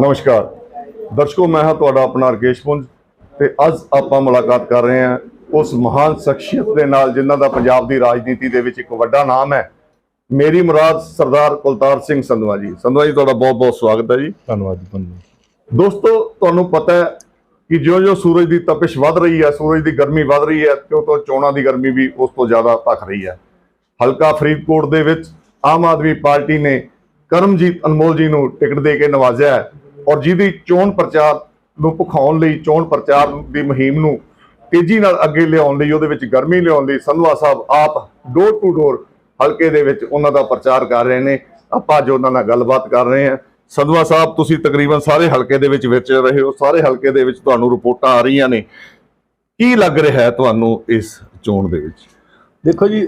ਨਮਸਕਾਰ। ਦਰਸ਼ਕੋ ਮੈਂ ਹਾਂ ਤੁਹਾਡਾ ਆਪਣਾ ਰਕੇਸ਼ ਪੁੰਜ ਤੇ ਅੱਜ ਆਪਾਂ ਮੁਲਾਕਾਤ ਕਰ ਰਹੇ ਹਾਂ ਉਸ ਮਹਾਨ ਸ਼ਖਸੀਅਤ ਦੇ ਨਾਲ ਜਿਨ੍ਹਾਂ ਦਾ ਪੰਜਾਬ ਦੀ ਰਾਜਨੀਤੀ ਦੇ ਵਿੱਚ ਇੱਕ ਵੱਡਾ ਨਾਮ ਹੈ। ਮੇਰੀ ਮੁਰਾਦ ਸਰਦਾਰ ਕੁਲਤਾਰ ਸਿੰਘ ਸੰਧਵਾ ਜੀ। ਸੰਧਵਾ ਜੀ ਤੁਹਾਡਾ ਬਹੁਤ ਬਹੁਤ ਸਵਾਗਤ ਹੈ ਜੀ। ਧੰਨਵਾਦ ਜੀ ਧੰਨਵਾਦ। ਦੋਸਤੋ ਤੁਹਾਨੂੰ ਪਤਾ ਹੈ ਕਿ ਜਿਉਂ-ਜਿਉਂ ਸੂਰਜ ਦੀ ਤਪਸ਼ ਵੱਧ ਰਹੀ ਹੈ ਸੂਰਜ ਦੀ ਗਰਮੀ ਵੱਧ ਰਹੀ ਹੈ ਤਿਉਂ ਤੋਂ ਚੋਣਾਂ ਦੀ ਗਰਮੀ ਵੀ ਉਸ ਤੋਂ ਜ਼ਿਆਦਾ ਭਖ ਰਹੀ ਹੈ। ਹਲਕਾ ਫਰੀਦਕੋਟ ਦੇ ਵਿੱਚ ਆਮ ਆਦਮੀ ਪਾਰਟੀ ਨੇ ਕਰਮਜੀਤ ਅਨਮੋਲ ਜੀ ਨੂੰ ਟਿਕਟ ਦੇ ਕੇ ਨਵਾਜ਼ਿਆ ਹੈ ਔਰ ਜਿਹਦੀ ਚੋਣ ਪ੍ਰਚਾਰ ਨੂੰ ਭੁਖਾਉਣ ਲਈ, ਚੋਣ ਪ੍ਰਚਾਰ ਦੀ ਮੁਹਿੰਮ ਨੂੰ ਤੇਜ਼ੀ ਨਾਲ ਅੱਗੇ ਲਿਆਉਣ ਲਈ, ਉਹਦੇ ਵਿੱਚ ਗਰਮੀ ਲਿਆਉਣ ਲਈ ਸੰਧਵਾ ਸਾਹਿਬ ਆਪ ਡੋਰ ਟੂ ਡੋਰ ਹਲਕੇ ਦੇ ਵਿੱਚ ਉਹਨਾਂ ਦਾ ਪ੍ਰਚਾਰ ਕਰ ਰਹੇ ਨੇ। ਆਪਾਂ ਅੱਜ ਉਹਨਾਂ ਨਾਲ ਗੱਲਬਾਤ ਕਰ ਰਹੇ ਹਾਂ। ਸੰਧਵਾ ਸਾਹਿਬ, ਤੁਸੀਂ ਤਕਰੀਬਨ ਸਾਰੇ ਹਲਕੇ ਦੇ ਵਿੱਚ ਵਿਚਰ ਰਹੇ ਹੋ, ਸਾਰੇ ਹਲਕੇ ਦੇ ਵਿੱਚ ਤੁਹਾਨੂੰ ਰਿਪੋਰਟਾਂ ਆ ਰਹੀਆਂ ਨੇ। ਕੀ ਲੱਗ ਰਿਹਾ ਹੈ ਤੁਹਾਨੂੰ ਇਸ ਚੋਣ ਦੇ ਵਿੱਚ? ਦੇਖੋ ਜੀ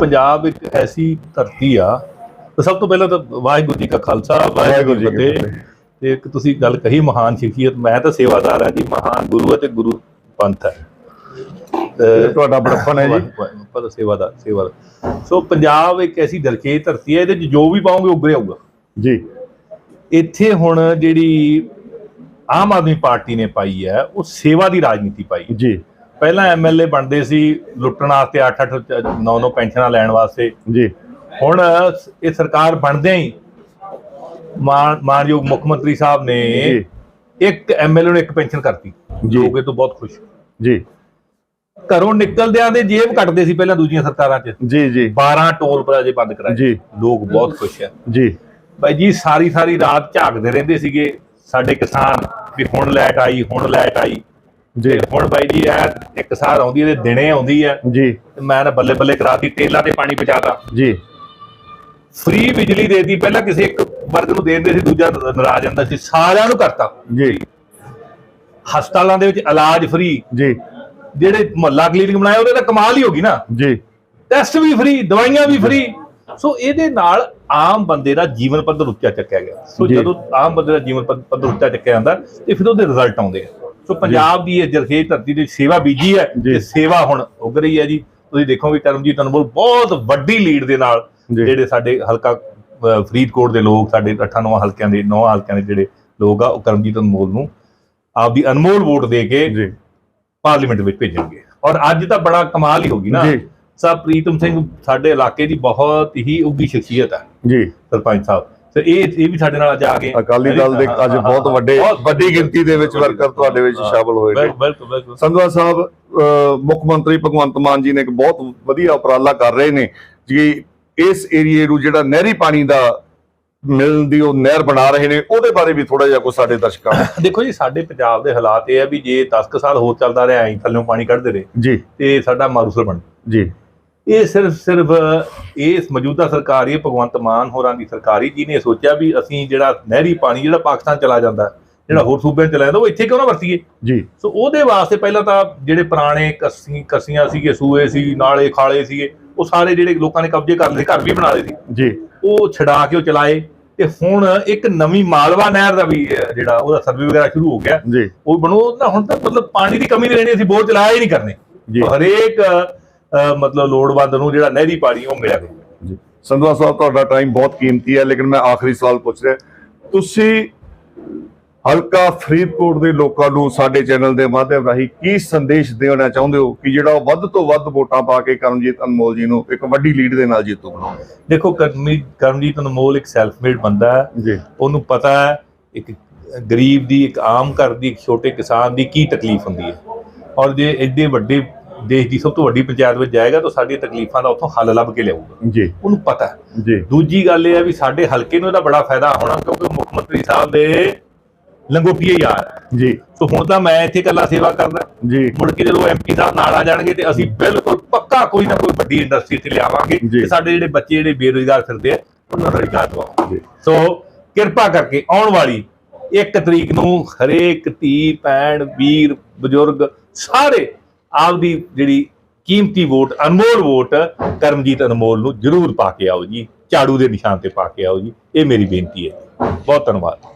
ਪੰਜਾਬ ਇੱਕ ਐਸੀ ਧਰਤੀ ਆ ਤਾਂ ਸਭ ਤੋਂ ਪਹਿਲਾਂ ਤਾਂ ਵਾਹਿਗੁਰੂ ਜੀ ਕਾ ਖਾਲਸਾ ਵਾਹਿਗੁਰੂ ਜੀ ਕੀ ਫਤਿਹ। ਤੇ ਇੱਕ ਤੁਸੀਂ ਗੱਲ ਕਹੀ ਮਹਾਨ ਸ਼ਖਸੀਅਤ ਮੈਂ ਤਾਂ ਸੇਵਾਦਾਰ ਹਾਂ ਜੀ ਮਹਾਨ ਗੁਰੂ ਅਤੇ ਗੁਰੂ ਪੰਥ ਹੈ। ਤੁਹਾਡਾ ਬੜਪਨ ਹੈ ਜੀ। ਪਰ ਸੇਵਾਦਾਰ ਸੇਵਾਦਾਰ। ਸੋ ਪੰਜਾਬ ਇੱਕ ਐਸੀ ਦਰਖੇ ਧਰਤੀ ਹੈ ਇਹਦੇ 'ਚ ਜੋ ਵੀ ਪਾਉਂਗੇ ਉੱਗਰੇ ਆਊਗਾ। ਜੀ। ਇੱਥੇ ਹੁਣ ਜਿਹੜੀ ਆਮ ਆਦਮੀ ਪਾਰਟੀ ਨੇ ਪਾਈ ਹੈ ਉਹ ਸੇਵਾ ਦੀ ਰਾਜਨੀਤੀ ਪਾਈ ਹੈ। ਜੀ। ਪਹਿਲਾਂ ਐਮਐਲਏ ਬਣਦੇ ਸੀ ਲੁੱਟਣ ਵਾਸਤੇ 8-8 9-9 ਪੈਨਸ਼ਨਾਂ ਲੈਣ ਵਾਸਤੇ। ਜੀ। ਹੁਣ ਇਹ ਸਰਕਾਰ ਬਣਦਿਆਂ ਹੀ ਮਾਨ ਮਾਨਯੋਗ ਮੁੱਖ ਮੰਤਰੀ ਸਾਹਿਬ ਨੇ ਇੱਕ ਐਮਐਲਏ ਨੂੰ ਇੱਕ ਪੈਨਸ਼ਨ ਕਰਤੀ। ਲੋਕ ਤੋਂ ਬਹੁਤ ਖੁਸ਼। ਜੀ। ਘਰੋਂ ਨਿਕਲਦਿਆਂ ਦੇ ਜੇਬ ਕੱਟਦੇ ਸੀ ਪਹਿਲਾਂ ਦੂਜੀਆਂ ਸਰਕਾਰਾਂ 'ਚ। ਜੀ ਜੀ। 12 ਟੋਲ ਪਲਾਜ਼ੇ ਬੰਦ ਕਰਾਏ। ਜੀ। ਲੋਕ ਬਹੁਤ ਖੁਸ਼ ਹੈ ਜੀ। ਭਾਈ ਜੀ ਸਾਰੀ ਸਾਰੀ ਰਾਤ ਝਾਕਦੇ ਰਹਿੰਦੇ ਸੀਗੇ। ਸਾਡੇ ਕਿਸਾਨ ਵੀ ਹੁਣ ਲਾਈਟ ਆਈ ਹੁਣ ਲਾਈਟ ਆਈ। ਜੀ। ਹੁਣ ਬਾਈ ਜੀ ਇਹ ਇੱਕ ਸਾਰ ਆਉਂਦੀ ਹੈ ਤੇ ਦਿਨੇ ਆਉਂਦੀ ਹੈ। ਜੀ। ਮੈਂ ਨਾ ਬੱਲੇ ਬੱਲੇ ਕਰਾਤੀ ਤੇਲਾਂ ਤੇ ਪਾਣੀ ਬਚਾਤਾ ਜੀ। ਫ੍ਰੀ ਬਿਜਲੀ ਦੇਤੀ ਪਹਿਲਾਂ ਕਿਸੇ ਇੱਕ ਵਰਗ ਨੂੰ ਦੇ ਦਿੰਦੇ ਸੀ ਦੂਜਾ ਨਾਰਾਜ਼ ਜਾਂਦਾ ਸੀ ਸਾਰਿਆਂ ਨੂੰ ਕਰਤਾ। ਜੀ। ਹਸਪਤਾਲਾਂ ਦੇ ਵਿੱਚ ਇਲਾਜ ਫ੍ਰੀ। ਜੀ। ਜਿਹੜੇ ਮੁਹੱਲਾ ਕਲੀਨਿਕ ਬਣਾਏ ਉਹਦੇ ਤਾਂ ਕਮਾਲ ਹੀ ਹੋ ਗਈ ਨਾ। ਜੀ। ਟੈਸਟ ਵੀ ਫ੍ਰੀ ਦਵਾਈਆਂ ਵੀ ਫ੍ਰੀ। ਸੋ ਇਹਦੇ ਨਾਲ ਆਮ ਬੰਦੇ ਦਾ ਜੀਵਨ ਪੱਧਰ ਉੱਚਾ ਚੱਕਿਆ ਗਿਆ। ਸੋ। ਜਦੋਂ ਆਮ ਬੰਦੇ ਦਾ ਜੀਵਨ ਪੱਧ- ਪੱਧਰ ਉੱਚਾ ਚੱਕਿਆ ਜਾਂਦਾ ਤੇ ਫਿਰ ਉਹਦੇ ਰਿਜ਼ਲਟ ਆਉਂਦੇ ਆ। ਸੋ ਪੰਜਾਬ ਦੀ ਇਹ ਜਰਖੇ ਧਰਤੀ ਦੀ ਸੇਵਾ ਬੀਜੀ ਹੈ। ਤੇ ਸੇਵਾ ਹੁਣ ਉੱਗ ਰਹੀ ਹੈ ਜੀ। ਤੁਸੀਂ ਦੇਖੋਗੇ ਕਰਮਜੀਤ ਅਨਮੋਲ ਬਹੁਤ ਵੱਡੀ ਲੀਡ ਦੇ ਨਾਲ। ਜਿਹੜੇ ਸਾਡੇ ਹਲਕਾ ਫਰੀਦਕੋਟ ਦੇ ਲੋਕ ਸਾਡੇ 8-9 ਹਲਕਿਆਂ ਦੇ 9 ਹਲਕਿਆਂ ਦੇ ਜਿਹੜੇ ਲੋਕ ਆ ਉਹ ਕਰਮਜੀਤ ਅਨਮੋਲ ਨੂੰ ਆਪਦੀ ਅਨਮੋਲ ਵੋਟ ਦੇ ਕੇ ਜੀ। ਪਾਰਲੀਮੈਂਟ ਵਿੱਚ ਭੇਜਣਗੇ। ਔਰ ਅੱਜ ਤਾਂ ਬੜਾ ਕਮਾਲ ਹੀ ਹੋ ਗਈ ਨਾ। ਜੀ। ਸਾਹਿਬ ਪ੍ਰੀਤਮ ਸਿੰਘ ਸਾਡੇ ਇਲਾਕੇ ਦੀ ਬਹੁਤ ਹੀ ਉੱਗੀ ਸ਼ਖਸੀਅਤ ਹੈ ਜੀ। ਸਰਪੰਚ ਸਾਹਿਬ। ਤੇ ਇਹ ਇਹ ਵੀ ਸਾਡੇ ਨਾਲ ਅੱਜ ਆ ਗਏ ਅਕਾਲੀ ਦਲ ਦੇ ਅੱਜ ਬਹੁਤ ਵੱਡੇ ਬਹੁਤ ਵੱਡੀ ਗਿਣਤੀ ਦੇ ਵਿੱਚ ਵਰਕਰ ਤੁਹਾਡੇ ਵਿੱਚ ਸ਼ਾਮਲ ਹੋਏ ਨੇ। ਬਿਲਕੁਲ ਬਿਲਕੁਲ ਸੰਧਵਾ ਸਾਹਿਬ ਮੁੱਖ ਮੰਤਰੀ ਭਗਵੰਤ ਮਾਨ ਜੀ ਨੇ ਇੱਕ ਬਹੁਤ ਵਧੀਆ ਉਪਰਾਲਾ ਕਰ ਰਹੇ ਨੇ। ਜੀ ਇਸ ਏਰੀਏ ਨੂੰ ਜਿਹੜਾ ਨਹਿਰੀ ਪਾਣੀ ਦਾ ਮਿਲਣ ਦੀ ਉਹ ਨਹਿਰ ਬਣਾ ਰਹੇ ਨੇ ਉਹਦੇ ਬਾਰੇ ਵੀ ਥੋੜਾ ਜਿਹਾ ਕੁਝ ਸਾਡੇ ਦਰਸ਼ਕਾਂ ਦੇਖੋ ਜੀ ਸਾਡੇ ਪੰਜਾਬ ਦੇ ਹਾਲਾਤ ਇਹ ਆ ਵੀ ਜੇ 10 ਕੁ ਸਾਲ ਹੋਰ ਚੱਲਦਾ ਰਿਹਾ ਐਂ ਥੱਲੋਂ ਪਾਣੀ ਕੱਢਦੇ ਰਹੇ ਜੀ। ਤੇ ਸਾਡਾ ਮਾਰੂਸਲ ਬਣ ਜੀ। ਇਹ ਸਿਰਫ ਸਿਰਫ ਇਸ ਮੌਜੂਦਾ ਸਰਕਾਰ ਹੀ ਭਗਵੰਤ ਮਾਨ ਹੋਰਾਂ ਦੀ ਸਰਕਾਰ ਹੀ ਜਿਹਨੇ ਸੋਚਿਆ ਵੀ ਅਸੀਂ ਜਿਹੜਾ ਨਹਿਰੀ ਪਾਣੀ ਜਿਹੜਾ ਪਾਕਿਸਤਾਨ ਚਲਾ ਜਾਂਦਾ ਜਿਹੜਾ ਹੋਰ ਸੂਬਿਆਂ 'ਚ ਚਲਾ ਜਾਂਦਾ ਉਹ ਇੱਥੇ ਕਿਉਂ ਨਾ ਵਰਤੀਏ? ਜੀ। ਸੋ ਉਹਦੇ ਵਾਸਤੇ ਪਹਿਲਾਂ ਤਾਂ ਜਿਹੜੇ ਪੁਰਾਣੇ ਕੱਸੀ ਕੱਸੀਆਂ ਸੀਗੇ ਸੂਏ ਸੀ ਨਾਲੇ ਖਾਲੇ ਸੀਗੇ ਉਹ ਸਾਰੇ ਜਿਹੜੇ ਲੋਕਾਂ ਨੇ ਕਬਜ਼ੇ ਕਰ ਲਏ ਘਰ ਵੀ ਬਣਾ ਲਏ ਸੀ ਜੀ। ਉਹ ਛਡਾ ਕੇ ਉਹ ਚਲਾਏ। ਤੇ ਹੁਣ ਇੱਕ ਨਵੀਂ ਮਾਲਵਾ ਨਹਿਰ ਦਾ ਵੀ ਜਿਹੜਾ ਉਹਦਾ ਸਰਵੇ ਵਗੈਰਾ ਸ਼ੁਰੂ ਹੋ ਗਿਆ। ਜੀ। ਉਹ ਬਣੋ ਨਾ ਹੁਣ ਤਾਂ ਮਤਲਬ ਪਾਣੀ ਦੀ ਕਮੀ ਨਹੀਂ ਰਹਿਣੀ ਅਸੀਂ ਬੋਰ ਚਲਾਇਆ ਹੀ ਨਹੀਂ ਕਰਨੇ। ਜੀ। ਹਰੇਕ ਮਤਲਬ ਲੋੜਵੰਦ ਨੂੰ ਜਿਹੜਾ ਨਹਿਰੀ ਪਾਣੀ ਉਹ ਮਿਲਿਆ ਕਰੂਗਾ ਜੀ। ਸੰਧਵਾ ਸਾਹਿਬ ਤੁਹਾਡਾ ਟਾਈਮ ਬਹੁਤ ਕੀਮਤੀ ਹੈ ਲੇਕਿਨ ਮੈਂ ਆਖਰੀ ਸਵਾਲ ਪੁੱਛ ਰਿਹਾ। ਤੁਸੀਂ ਹਲਕਾ ਫਰੀਦਕੋਟ ਦੇ ਲੋਕਾਂ ਨੂੰ ਸਾਡੇ ਚੈਨਲ ਦੇ ਮਾਧਿਅਮ ਰਾਹੀਂ ਕੀ ਸੰਦੇਸ਼ ਦੇਣਾ ਚਾਹੁੰਦੇ ਹੋ? ਕਿ ਜਿਹੜਾ ਵੱਧ ਤੋਂ ਵੱਧ ਵੋਟਾਂ ਪਾ ਕੇ ਕਰਮਜੀਤ ਅਨਮੋਲ ਜੀ ਨੂੰ ਇੱਕ ਵੱਡੀ ਲੀਡ ਦੇ ਨਾਲ ਜੇਤੂ ਬਣਾਉਣ? ਦੇਖੋ ਕਰਮੀ ਕਰਮਜੀਤ ਅਨਮੋਲ ਇੱਕ ਸੈਲਫ ਮੇਡ ਬੰਦਾ ਹੈ। ਜੀ। ਉਹਨੂੰ ਪਤਾ ਹੈ ਇੱਕ ਗਰੀਬ ਦੀ ਇੱਕ ਆਮ ਘਰ ਦੀ ਇੱਕ ਛੋਟੇ ਕਿਸਾਨ ਦੀ ਕੀ ਤਕਲੀਫ ਹੁੰਦੀ ਹੈ। ਔਰ ਜੇ ਐਡੇ ਵੱਡੇ ਦੇਸ਼ ਦੀ ਸਭ ਤੋਂ ਵੱਡੀ ਪੰਚਾਇਤ ਵਿੱਚ ਜਾਏਗਾ ਤਾਂ ਸਾਡੀਆਂ ਤਕਲੀਫਾਂ ਦਾ ਉੱਥੋਂ ਹੱਲ ਲੱਭ ਕੇ ਲਿਆਊਗਾ। ਜੀ। ਉਹਨੂੰ ਪਤਾ ਹੈ। ਜੀ। ਦੂਜੀ ਗੱਲ ਇਹ ਹੈ ਵੀ ਸਾਡੇ ਹਲਕੇ ਨੂੰ ਇਹਦਾ ਬੜਾ ਫਾਇਦਾ ਹੋਣਾ ਕਿਉਂਕਿ ਮੁੱਖ ਮੰਤਰੀ ਸਾਹਿਬ ਦੇ ਲੰਗੋਟੀਏ ਯਾਰ। ਹੈ। ਜੀ। ਸੋ ਹੁਣ ਤਾਂ ਮੈਂ ਇੱਥੇ ਇਕੱਲਾ ਸੇਵਾ ਕਰਦਾ। ਜੀ। ਮੁੜ ਕੇ ਜਦੋਂ ਐਮਪੀ ਸਾਹਿਬ ਨਾਲ ਆ ਜਾਣਗੇ ਤੇ ਅਸੀਂ ਬਿਲਕੁਲ ਪੱਕਾ ਕੋਈ ਨਾ ਕੋਈ ਵੱਡੀ ਇੰਡਸਟਰੀ ਤੇ ਲਿਆਵਾਂਗੇ। ਤੇ ਸਾਡੇ ਜਿਹੜੇ ਬੱਚੇ ਜਿਹੜੇ ਬੇਰੁਜ਼ਗਾਰ ਫਿਰਦੇ ਆ ਉਹਨਾਂ ਨੂੰ ਰੁਜ਼ਗਾਰ ਦਵਾਵਾਂਗੇ। ਸੋ ਕਿਰਪਾ ਕਰਕੇ ਆਉਣ ਵਾਲੀ 1 ਤਰੀਕ ਨੂੰ ਹਰੇਕ ਧੀ ਭੈਣ ਵੀਰ ਬਜ਼ੁਰਗ ਸਾਰੇ ਆਪਦੀ ਜਿਹੜੀ ਕੀਮਤੀ ਵੋਟ ਅਨਮੋਲ ਵੋਟ ਕਰਮਜੀਤ ਅਨਮੋਲ ਨੂੰ ਜ਼ਰੂਰ ਪਾ ਕੇ ਆਓ ਜੀ ਝਾੜੂ ਦੇ ਨਿਸ਼ਾਨ ਤੇ ਪਾ ਕੇ ਆਓ ਜੀ ਇਹ ਮੇਰੀ ਬੇਨਤੀ ਹੈ ਬਹੁਤ ਧੰਨਵਾਦ।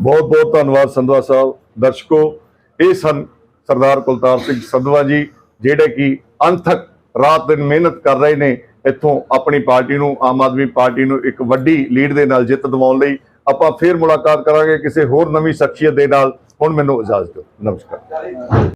ਬਹੁਤ ਬਹੁਤ ਧੰਨਵਾਦ ਸੰਧਵਾ ਸਾਹਿਬ, ਦਰਸ਼ਕੋ। ਇਹ ਸਨ ਸਰਦਾਰ ਕੁਲਤਾਰ ਸਿੰਘ ਸੰਧਵਾ ਜੀ, ਜਿਹੜੇ ਕਿ ਅੰਥਕ ਰਾਤ ਦਿਨ ਮਿਹਨਤ ਕਰ ਰਹੇ ਨੇ, ਇੱਥੋਂ ਆਪਣੀ ਪਾਰਟੀ ਨੂੰ, ਆਮ ਆਦਮੀ ਪਾਰਟੀ ਨੂੰ ਇੱਕ ਵੱਡੀ ਲੀਡ ਦੇ ਨਾਲ ਜਿੱਤ ਦਿਵਾਉਣ ਲਈ ਆਪਾਂ ਫੇਰ ਮੁਲਾਕਾਤ ਕਰਾਂਗੇ ਕਿਸੇ ਹੋਰ ਨਵੀਂ ਸ਼ਖਸੀਅਤ ਦੇ ਨਾਲ। ਹੁਣ ਮੈਨੂੰ ਇਜਾਜ਼ਤ ਦਿਓ। ਨਮਸਕਾਰ।